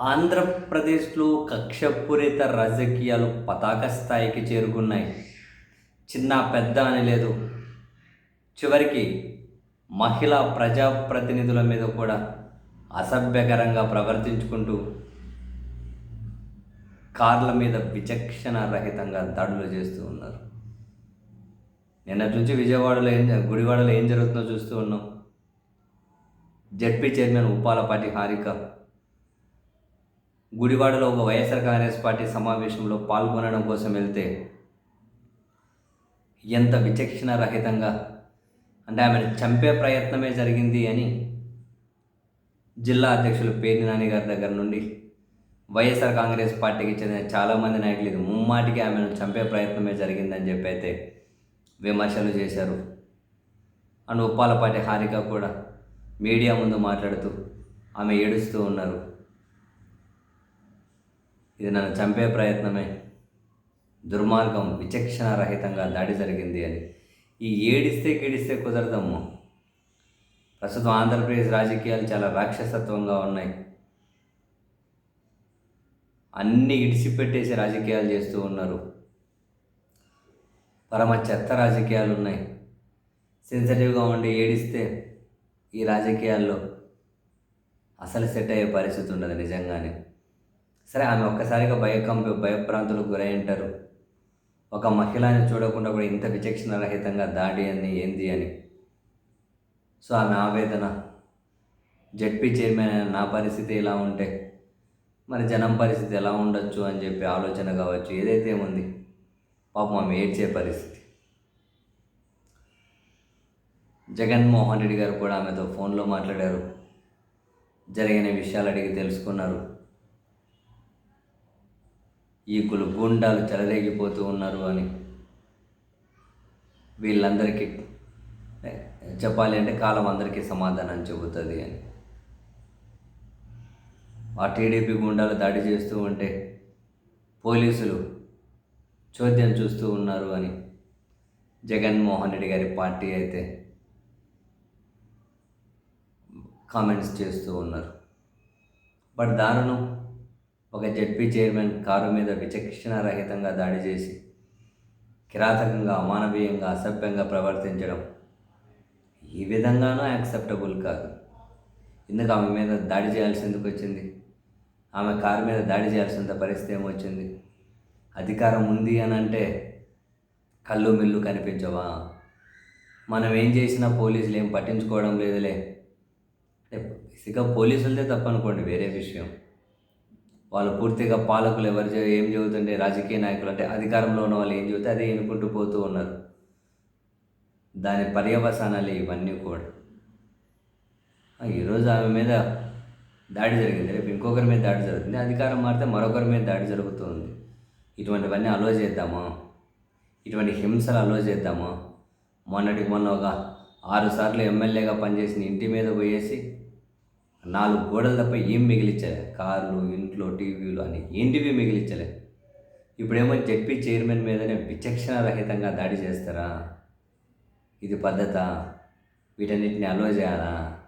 ఆంధ్రప్రదేశ్లో కక్షపూరిత రాజకీయాలు పతాక స్థాయికి చేరుకున్నాయి. చిన్న పెద్ద అని లేదు. చివరికి మహిళా ప్రజాప్రతినిధుల మీద కూడా అసభ్యకరంగా ప్రవర్తించుకుంటూ కార్ల మీద విచక్షణ రహితంగా దాడులు చేస్తూ ఉన్నారు. నిన్నటి నుంచి విజయవాడలో ఏం గుడివాడలో ఏం జరుగుతుందో చూస్తూ ఉన్నాం. జడ్పీ చైర్మన్ ఉప్పాలపాటి హారిక గుడివాడలో ఒక వైఎస్ఆర్ కాంగ్రెస్ పార్టీ సమావేశంలో పాల్గొనడం కోసం వెళ్తే ఎంత విచక్షణ రహితంగా? అంటే ఆమెను చంపే ప్రయత్నమే జరిగింది అని జిల్లా అధ్యక్షులు పేర్ని నాని గారి దగ్గర నుండి వైఎస్ఆర్ కాంగ్రెస్ పార్టీకి చెందిన చాలామంది నాయకులు ఇది ముమ్మాటికి ఆమెను చంపే ప్రయత్నమే జరిగిందని చెప్పి అయితే విమర్శలు చేశారు. అండ్ ఉప్పాలపాటి హారిక కూడా మీడియా ముందు మాట్లాడుతూ ఆమె ఏడుస్తూ ఉన్నారు. ఇది నన్ను చంపే ప్రయత్నమే. దుర్మార్గం విచక్షణ రహితంగా దాడి జరిగింది అని. ఈ ఏడిస్తే గిడిస్తే కుదరదమ్ము. ప్రస్తుతం ఆంధ్రప్రదేశ్ రాజకీయాలు చాలా రాక్షసత్వంగా ఉన్నాయి. అన్నీ ఇడిసిపెట్టేసి రాజకీయాలు చేస్తూ ఉన్నారు. పరమ చెత్త రాజకీయాలు ఉన్నాయి. సెన్సిటివ్గా ఉండి ఏడిస్తే ఈ రాజకీయాల్లో అసలు సెట్ అయ్యే పరిస్థితి ఉండదు నిజంగానే. సరే ఆమె ఒక్కసారిగా భయకంపి భయప్రాంతులకు గురై ఉంటారు. ఒక మహిళని చూడకుండా కూడా ఇంత విచక్షణ రహితంగా దాడి అని ఏంది అని. సో ఆమె ఆవేదన జడ్పీ చైర్మన్ అయిన నా పరిస్థితి ఇలా ఉంటే మరి జనం పరిస్థితి ఎలా ఉండొచ్చు అని చెప్పి ఆలోచన కావచ్చు ఏదైతే ఉంది పాపం ఆమె ఏడ్చే పరిస్థితి. జగన్మోహన్ రెడ్డి గారు కూడా ఆమెతో ఫోన్లో మాట్లాడారు జరిగిన విషయాలు అడిగి తెలుసుకున్నారు. ఈకులు గుండాలు చెలరేగిపోతూ ఉన్నారు అని వీళ్ళందరికీ చెప్పాలి అంటే కాలం అందరికీ సమాధానం చెబుతుంది అని. ఆ టీడీపీ గుండాలు దాడి చేస్తూ ఉంటే పోలీసులు చోద్యం చూస్తూ ఉన్నారు అని జగన్మోహన్ రెడ్డి గారి పార్టీ అయితే కామెంట్స్ చేస్తూ ఉన్నారు. బట్ దారుణం ఒక జడ్పీ చైర్మన్ కారు మీద విచక్షణారహితంగా దాడి చేసి కిరాతకంగా అమానవీయంగా అసభ్యంగా ప్రవర్తించడం ఈ విధంగానూ యాక్సెప్టబుల్ కాదు. ఎందుకు ఆమె మీద దాడి చేయాల్సి ఎందుకు వచ్చింది? ఆమె కారు మీద దాడి చేయాల్సినంత పరిస్థితి ఏమొచ్చింది? అధికారం ఉంది అని అంటే కళ్ళు మిల్లు కనిపించవా? మనం ఏం చేసినా పోలీసులు ఏం పట్టించుకోవడం లేదులే. ఇక పోలీసులదే తప్పనుకోండి వేరే విషయం. వాళ్ళు పూర్తిగా పాలకులు ఎవరు ఏం చదువుతుంటే రాజకీయ నాయకులు అంటే అధికారంలో ఉన్న వాళ్ళు ఏం చెబితే అదే ఎన్నుకుంటూ పోతూ ఉన్నారు. దాని పర్యవసానాలు ఇవన్నీ కూడా. ఈరోజు ఆమె మీద దాడి జరిగింది. రేపు ఇంకొకరి మీద దాడి జరుగుతుంది. అధికారం మారితే మరొకరి మీద దాడి జరుగుతుంది. ఇటువంటివన్నీ అలో చేద్దామా? ఇటువంటి హింసలు అలో చేద్దామా? మొన్నటికి మొన్న ఒక ఆరు సార్లు ఎమ్మెల్యేగా పనిచేసిన ఇంటి మీద పోయేసి నాలుగు గోడల తప్ప ఏం మిగిలించలే. కార్లు ఇంట్లో టీవీలు అని ఏంటివి మిగిలించలే. ఇప్పుడేమో చెప్పి చైర్మన్ మీదనే విచక్షణ రహితంగా దాడి చేస్తారా? ఇది పద్ధత? వీటన్నిటిని అలో చేయాలా?